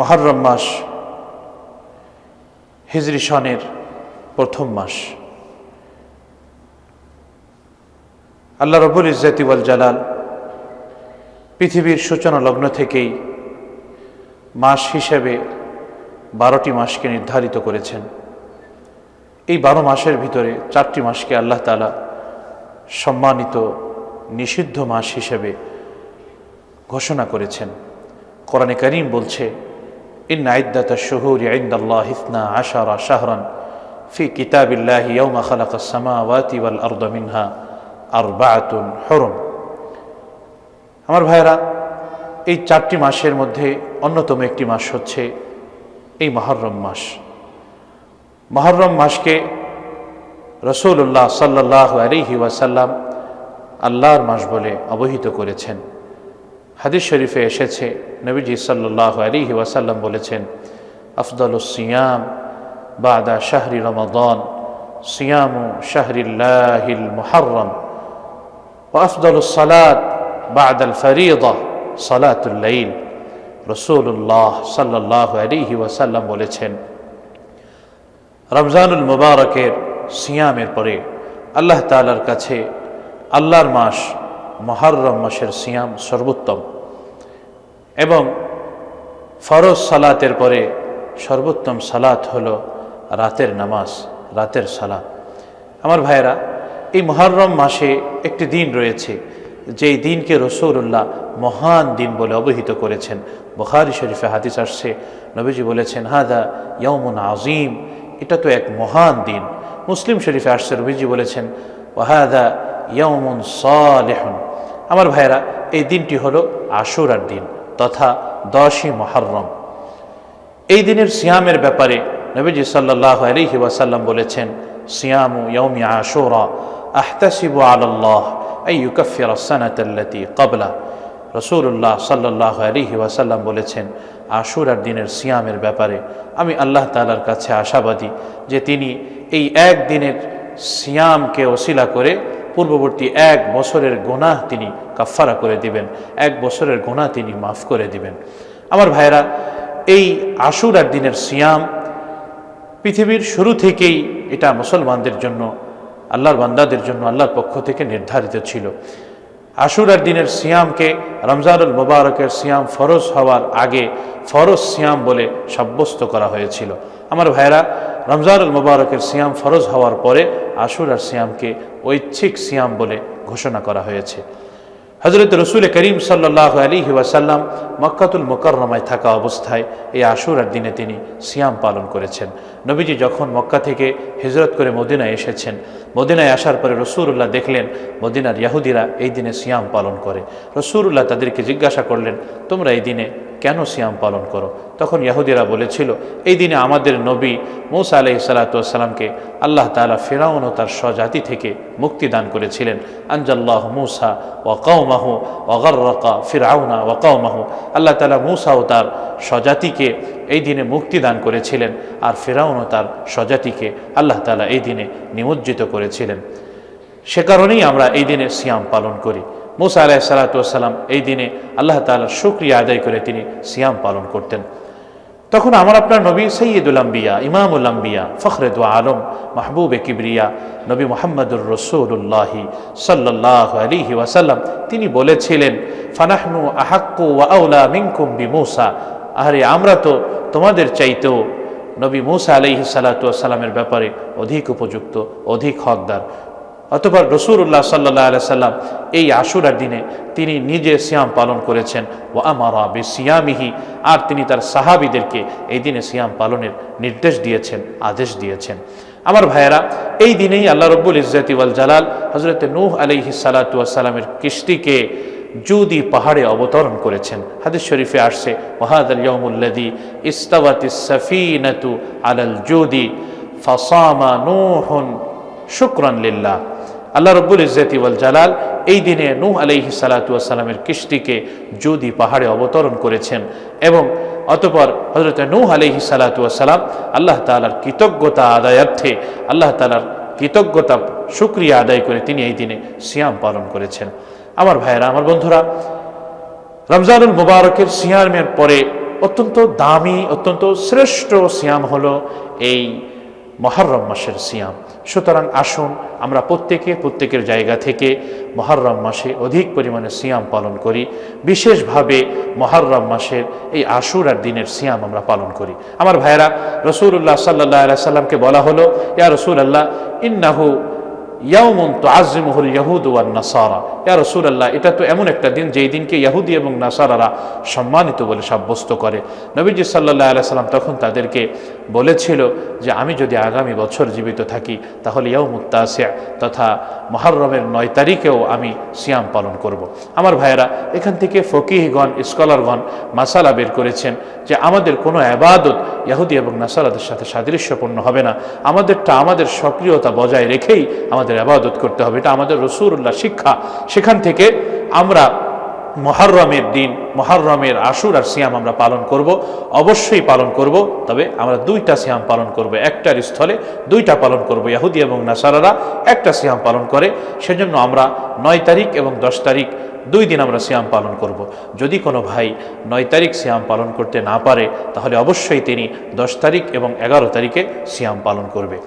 মহরম মাস, হিজরি সনের প্রথম মাস। আল্লাহ রবুল ইজ্জাতিওয়াল জালাল পৃথিবীর সূচনা লগ্ন থেকেই মাস হিসেবে বারোটি মাসকে নির্ধারিত করেছেন। এই বারো মাসের ভিতরে চারটি মাসকে আল্লাহ তালা সম্মানিত নিষিদ্ধ মাস হিসেবে ঘোষণা করেছেন। কোরআনে করিম বলছে ইন আইদাত শহুর আইন্দাল্লাহ ইসনা আশারা শাহরান ফি কিতাবিল্লাহ ইয়ৌমা খালাক সামাওয়াতি ওয়াল আরদ মিনহা আরবাআতুন হরম আমার ভাইয়েরা, এই চারটি মাসের মধ্যে অন্যতম একটি মাস হচ্ছে এই মহরম মাস। মহরম মাসকে রসুল্লাহ সাল্লাহ আলিহি ওয়াসাল্লাম আল্লাহর মাস বলে অবহিত করেছেন। হাদিস শরীফে এসেছে, নবীজি সাল্লাহ আলী ওয়াসাল্লাম বলেছেন, আফদল সিয়াম বাদা শাহরি রমাদন, সিয়ামু শাহরিল্লাহিল মুহরম ও আফদল সালাত বাদল ফরিদ সালাতুল্লাইল রসুল্লাহ সাল্লাহ আলী ওয়াসাল্লাম বলেছেন, রমজানুল মুবারকের সিয়ামের পরে আল্লাহ তালার কাছে আল্লাহর মাস মহারম মাসের সিয়াম সর্বোত্তম। এবং ফরজ সালাতের পরে সর্বোত্তম সালাত হল রাতের নামাজ, রাতের সালাত। আমার ভাইয়েরা, এই মহরম মাসে একটি দিন রয়েছে, যেই দিনকে রসৌল্লাহ মহান দিন বলে অবহিত করেছেন। বখারি শরীফে হাদিস আসছে, নবীজি বলেছেন, হাদা ইয়মুন আজিম এটা তো এক মহান দিন। মুসলিম শরীফে আসছে, নবীজি বলেছেন ওহাদা ইয়মুন সালেহন আমার ভাইয়েরা, এই দিনটি হলো আশুরার দিন তথা দশই মহরম। এই দিনের সিয়ামের ব্যাপারে নবীজি সাল্লাহ আলহি ওয়াসাল্লাম বলেছেন, সিয়ামু ইয়মি আশুরা, আহতাসিবু আল্লাহ এই ইউকফির সানাতাল্লাতি কবলা রসুল্লাহ সাল্লাহ আলিহি ওয়াসাল্লাম বলেছেন, আশুরার দিনের সিয়ামের ব্যাপারে আমি আল্লাহ তালার কাছে আশাবাদী যে তিনি এই এক দিনের সিয়ামকে ওসিলা করে পূর্ববর্তী এক বছরের গোনাহ তিনি কাফারা করে দিবেন, এক বছরের গোনাহ তিনি মাফ করে দিবেন। আমার ভাইরা এই আশুরার দিনের সিয়াম পৃথিবীর শুরু থেকেই এটা মুসলমানদের জন্য, আল্লাহর বান্দাদের জন্য আল্লাহর পক্ষ থেকে নির্ধারিত ছিল। আশুরার দিনের সিয়ামকে রমজানুল মুবারকের সিয়াম ফরজ হওয়ার আগে ফরজ সিয়াম বলে সাব্যস্ত করা হয়েছিল। আমার ভাইরা রমজানুল মুবারকের সিয়াম ফরজ হওয়ার পরে আশুরার সিয়ামকে ঐচ্ছিক সিয়াম বলে ঘোষণা করা হয়েছে। হজরত রসুল করিম সাল্লাহ আলী ওয়াসাল্লাম মক্কাতুল মোকাররমায় থাকা অবস্থায় এই আশুরার দিনে তিনি সিয়াম পালন করেছেন। নবীজি যখন মক্কা থেকে হিজরত করে মদিনায় এসেছেন, মদিনায় আসার পরে রসুরুল্লাহ দেখলেন, মদিনার ইয়াহুদিরা এই দিনে সিয়াম পালন করে। রসুরুল্লাহ তাদেরকে জিজ্ঞাসা করলেন, তোমরা এই দিনে কেন সিয়াম পালন করো? তখন ইয়াহুদিরা বলেছিল, এই দিনে আমাদের নবী মৌসা আলহ সালাতামকে আল্লাহ তালা ফেরাউন ও তার স্বজাতি থেকে মুক্তি দান করেছিলেন। আনজাল্লাহ মুসা ওয়াকাউমাহু ওয়াগর্রকা ফিরাউনা ওয়াকাউমাহু আল্লাহ তালা মুসা ও তার স্বজাতিকে এই দিনে মুক্তি দান করেছিলেন আর ফেরাউন ও তার স্বজাতিকে আল্লাহ তালা এই দিনে নিমজ্জিত করেছিলেন। সে কারণেই আমরা এই দিনে সিয়াম পালন করি। মুসা আলাহ সালাতাম এই দিনে আল্লাহ তালার শুক্রিয়া আদায় করে তিনি সিয়াম পালন করতেন। তখন আমার আপনার নবী সৈয়দুল আম্বিয়া, ইমামুল আম্বিয়া ফখরেদ আলম, মাহবুব কিবরিয়া, নবী মোহাম্মদুর রসুল্লাহি সাল্লাহ আলিহি ওয়াসাল্লাম, তিনি বলেছিলেন, ফানাহনু আহাক্কু ওয়াউলা মিনকুম বি মুসা আরে আমরা তো তোমাদের চাইতেও নবী মুসা আলিহি সাল্লাতামের ব্যাপারে অধিক উপযুক্ত, অধিক হকদার। অতপর রসুল্লাহ সাল্লাহ আলাই সাল্লাম এই আশুরার দিনে তিনি নিজে সিয়াম পালন করেছেন। ও আমারা বে সিয়ামিহি আর তিনি তার সাহাবিদেরকে এই দিনে সিয়াম পালনের নির্দেশ দিয়েছেন, আদেশ দিয়েছেন। আমার ভাইয়েরা, এই দিনেই আল্লাহ রব্বুল ইজ্জাতি ওয়াল জালাল হজরত নূহ আলিহি সালাতামের কিস্তিকে জুদি পাহাড়ে অবতরণ করেছেন। হাদিস শরীফে আসছে ওহাদ আল ইয়মুল্লাদি ইস্তাওয়াতি সফিনাতু আলাল জুদি ফাসামা নূহুন শুক্রান লিল্লাহ। আল্লাহ রব্বুল ইজ্জতি ওয়াল জালাল এই দিনে নূহ আলাইহি সালাতামের কিস্তিকে যদি পাহাড়ে অবতরণ করেছেন এবং অতপর হজরত নূহ আলাইহি সালাতাম আল্লাহ তালার কৃতজ্ঞতা আদায়ার্থে, আল্লাহ তালার কৃতজ্ঞতা সুক্রিয়া আদায় করে তিনি এই দিনে সিয়াম পালন করেছেন। আমার ভাইয়েরা, আমার বন্ধুরা, রমজানুল মুবারকের সিয়ামের পরে অত্যন্ত দামি, অত্যন্ত শ্রেষ্ঠ সিয়াম হলো এই মহরম মাসের সিয়াম। সুতরাং আসুন আমরা প্রত্যেকে, প্রত্যেকের জায়গা থেকে মহরম মাসে অধিক পরিমাণে সিয়াম পালন করি। বিশেষভাবে মহরম মাসের এই আশুরার দিনের সিয়াম আমরা পালন করি। আমার ভাইয়েরা রসুল্লাহ সাল্লাহ সাল্লামকে বলা হলো, ইয়া রসুল আল্লাহ ইন্নাহু ইয়াউমুন তো আজিমুহুল ইয়াহুদ ওয়ান নাসারা। ইয়া রসুলাল্লাহ, এটা তো এমন একটা দিন যেই দিনকে ইয়াহুদি এবং নাসারারা সম্মানিত বলে সাব্যস্ত করে। নবীজি সাল্লাহ আলাই সাল্লাম তখন তাদেরকে বলেছিল যে আমি যদি আগামী বছর জীবিত থাকি, তাহলে ইয়াউমুত্তাসিয়া তথা মহরমের নয় তারিখেও আমি সিয়াম পালন করব। আমার ভাইয়েরা, এখান থেকে ফকিহগণ, স্কলারগণ মাসালা বের করেছেন যে আমাদের কোনো আবাদত ইয়াহুদি এবং নাসারাদের সাথে সাদৃশ্যপূর্ণ হবে না। আমাদেরটা আমাদের সক্রিয়তা বজায় রেখেই আমাদের আবাদত করতে হবে। এটা আমাদের রসুরুল্লাহ শিক্ষা। সেখান থেকে আমরা মহারমের দিন মহারমের আশুর আর সিয়াম আমরা পালন করব, অবশ্যই পালন করব, তবে আমরা দুইটা সিয়াম পালন করব, একটার স্থলে দুইটা পালন করব, ইয়াহুদি এবং নাসারারা একটা সিয়াম পালন করে, সেজন্য আমরা নয় তারিখ এবং দশ তারিখ দুই দিন আমরা সিয়াম পালন করব। যদি কোনো ভাই নয় তারিখ সিয়াম পালন করতে না পারে, তাহলে অবশ্যই তিনি দশ তারিখ এবং এগারো তারিখে সিয়াম পালন করবে